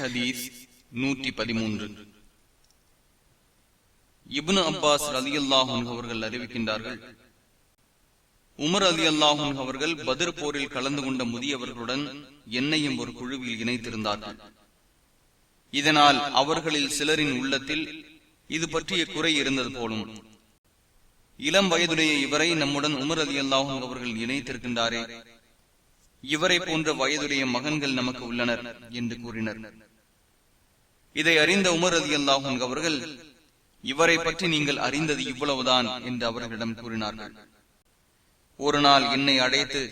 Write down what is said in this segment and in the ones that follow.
ஹதீஸ் நூற்றி பதிமூன்று இப்னு அப்பாஸ் அலி அல்லாஹூன் அவர்கள் அறிவிக்கின்றார்கள் உமர் அலி அல்லாஹூன் அவர்கள் பதிர் போரில் கலந்து கொண்ட முதியவர்களுடன் என்னையும் ஒரு குழுவில் இணைத்திருந்தார்கள். இதனால் அவர்களில் சிலரின் உள்ளத்தில் இது பற்றிய குறை இருந்தது போலும். இளம் வயதுடைய இவரை நம்முடன் உமர் அலி அல்லாஹூ அவர்கள் இணைத்திருக்கின்றாரே. இவரை போன்ற வயதுடைய மகன்கள் நமக்கு உள்ளனர் என்று கூறினர். இதை அறிந்த உமர் அலி அல்லாஹூன் அவர்கள் இவரை பற்றி நீங்கள் அறிந்தது இவ்வளவுதான் என்று அவர்களிடம் கூறினார்கள். ஒரு நாள் என்னை அடைத்து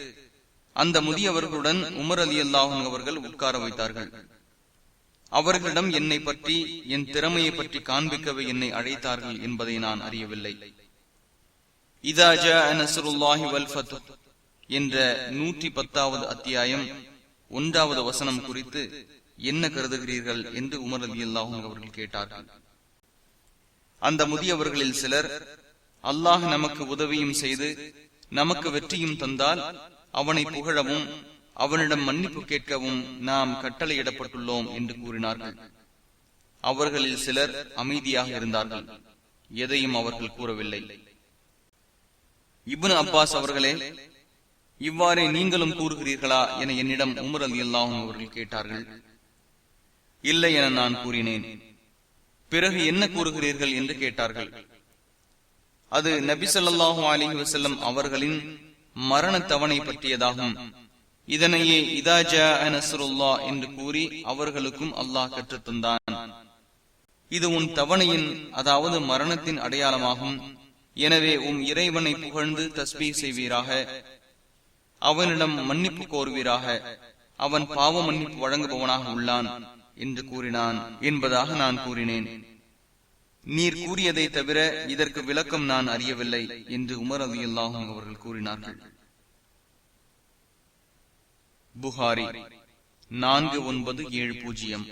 அந்த முதியவர்களுடன் உமர் அலி அல்லாஹூன் அவர்கள் உட்கார வைத்தார்கள். அவர்களிடம் என்னை பற்றி என் திறமையை பற்றி காண்பிக்கவே என்னை அழைத்தார்கள் என்பதை நான் அறியவில்லை. என்ற நூற்றி பத்தாவது அத்தியாயம் ஒன்றாவது வசனம் குறித்து என்ன கருதுகிறீர்கள் என்று உமர் அலி அல்லாஹும் அவர்கள் கேட்டார்கள். அந்த முதியவர்களில் சிலர் அல்லாஹ் நமக்கு உதவியும் செய்து நமக்கு வெற்றியும் தந்தால் அவனை புகழவும் அவனிடம் மன்னிப்பு கேட்கவும் நாம் கட்டளையிடப்பட்டுள்ளோம் என்று கூறினார்கள். அவர்களில் சிலர் அமைதியாக இருந்தார்கள். எதையும் அவர்கள் கூறவில்லை. இபுன் அப்பாஸ் அவர்களே இவ்வாறே நீங்களும் கூறுகிறீர்களா என என்னிடம் உமர் அலி அல்லாஹும் அவர்கள் கேட்டார்கள். இல்லை என நான் கூறினேன். பிறகு என்ன கூறுகிறீர்கள் என்று கேட்டார்கள். அது நபிசல்லாஹு அலி வசல்லம் அவர்களின் மரண தவணை பற்றியதாகும். இதனையே இதாஜா நசருல்லா என்று கூறி அவர்களுக்கும் அல்லாஹ் கற்றுத்தந்தான். இது உன் தவணையின் அதாவது மரணத்தின் அடையாளமாகும். எனவே உன் இறைவனை புகழ்ந்து தஸ்பீ செய்வீராக. அவனிடம் மன்னிப்பு கோருவீராக. அவன் பாவ மன்னிப்பு வழங்குபவனாக உள்ளான். என்று கூறினான் என்பதாக நான் கூறினேன். நீர் கூறியதை தவிர இதற்கு விளக்கம் நான் அறியவில்லை என்று உமர் அலி அவர்கள் கூறினார்கள். புகாரி நான்கு ஒன்பது ஏழு பூஜ்ஜியம்.